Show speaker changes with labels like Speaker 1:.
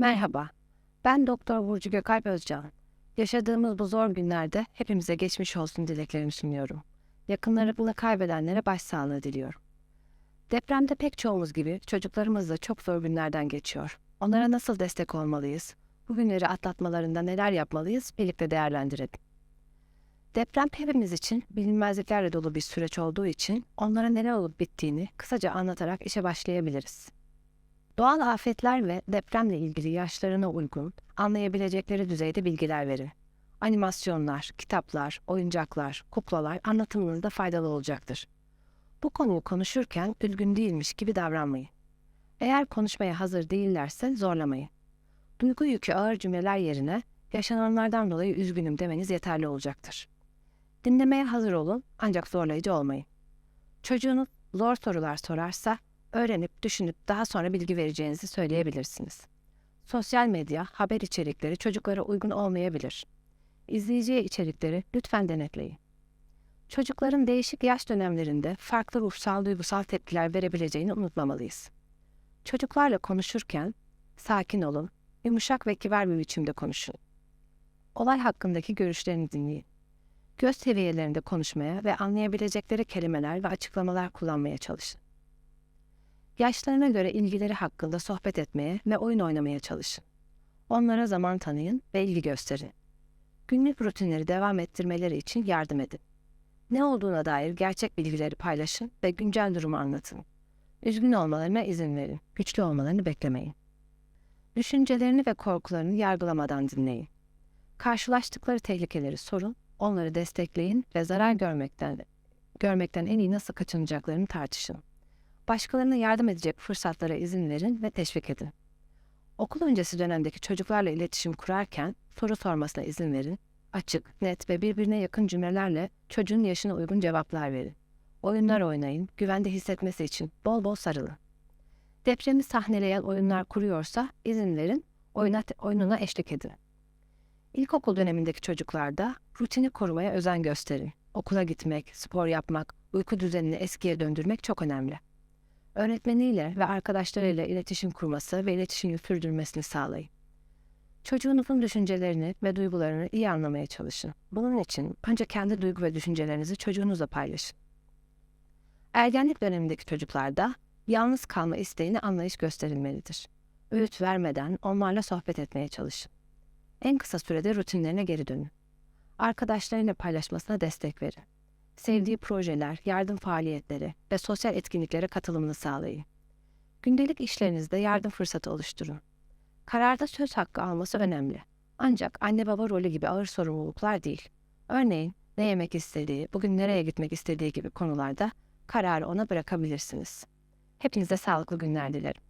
Speaker 1: Merhaba, ben Doktor Burcu Gökalp Özcan. Yaşadığımız bu zor günlerde hepimize geçmiş olsun dileklerimi sunuyorum. Yakınlarını kaybedenlere başsağlığı diliyorum. Depremde pek çoğumuz gibi çocuklarımız da çok zor günlerden geçiyor. Onlara nasıl destek olmalıyız? Bu günleri atlatmalarında neler yapmalıyız? Birlikte değerlendirelim. Deprem hepimiz için bilinmezliklerle dolu bir süreç olduğu için onlara neler olup bittiğini kısaca anlatarak işe başlayabiliriz. Doğal afetler ve depremle ilgili yaşlarına uygun, anlayabilecekleri düzeyde bilgiler verin. Animasyonlar, kitaplar, oyuncaklar, kuklalar anlatımınızda faydalı olacaktır. Bu konuyu konuşurken üzgün değilmiş gibi davranmayın. Eğer konuşmaya hazır değillerse zorlamayın. Duygu yükü ağır cümleler yerine yaşananlardan dolayı üzgünüm demeniz yeterli olacaktır. Dinlemeye hazır olun ancak zorlayıcı olmayın. Çocuğunuz zor sorular sorarsa öğrenip, düşünüp daha sonra bilgi vereceğinizi söyleyebilirsiniz. Sosyal medya, haber içerikleri çocuklara uygun olmayabilir. İzleyeceği içerikleri lütfen denetleyin. Çocukların değişik yaş dönemlerinde farklı ruhsal duygusal tepkiler verebileceğini unutmamalıyız. Çocuklarla konuşurken sakin olun, yumuşak ve kibar bir biçimde konuşun. Olay hakkındaki görüşlerini dinleyin. Göz seviyelerinde konuşmaya ve anlayabilecekleri kelimeler ve açıklamalar kullanmaya çalışın. Yaşlarına göre ilgileri hakkında sohbet etmeye ve oyun oynamaya çalışın. Onlara zaman tanıyın ve ilgi gösterin. Günlük rutinleri devam ettirmeleri için yardım edin. Ne olduğuna dair gerçek bilgileri paylaşın ve güncel durumu anlatın. Üzgün olmalarına izin verin, güçlü olmalarını beklemeyin. Düşüncelerini ve korkularını yargılamadan dinleyin. Karşılaştıkları tehlikeleri sorun, onları destekleyin ve zarar görmekten görmekten en iyi nasıl kaçınacaklarını tartışın. Başkalarına yardım edecek fırsatlara izin verin ve teşvik edin. Okul öncesi dönemdeki çocuklarla iletişim kurarken soru sormasına izin verin. Açık, net ve birbirine yakın cümlelerle çocuğun yaşına uygun cevaplar verin. Oyunlar oynayın, güvende hissetmesi için bol bol sarılın. Depremi sahneleyen oyunlar kuruyorsa izin verin, oyuna, oyununa eşlik edin. İlkokul dönemindeki çocuklarda rutini korumaya özen gösterin. Okula gitmek, spor yapmak, uyku düzenini eskiye döndürmek çok önemli öğretmeniyle ve arkadaşlarıyla iletişim kurması ve iletişimi sürdürmesini sağlayın. Çocuğunuzun düşüncelerini ve duygularını iyi anlamaya çalışın. Bunun için önce kendi duygu ve düşüncelerinizi çocuğunuzla paylaşın. Ergenlik dönemindeki çocuklarda yalnız kalma isteğine anlayış gösterilmelidir. Öğüt vermeden onlarla sohbet etmeye çalışın. En kısa sürede rutinlerine geri dönün. Arkadaşlarıyla paylaşmasına destek verin sevdiği projeler, yardım faaliyetleri ve sosyal etkinliklere katılımını sağlayın. Gündelik işlerinizde yardım fırsatı oluşturun. Kararda söz hakkı alması önemli. Ancak anne baba rolü gibi ağır sorumluluklar değil. Örneğin ne yemek istediği, bugün nereye gitmek istediği gibi konularda kararı ona bırakabilirsiniz. Hepinize sağlıklı günler dilerim.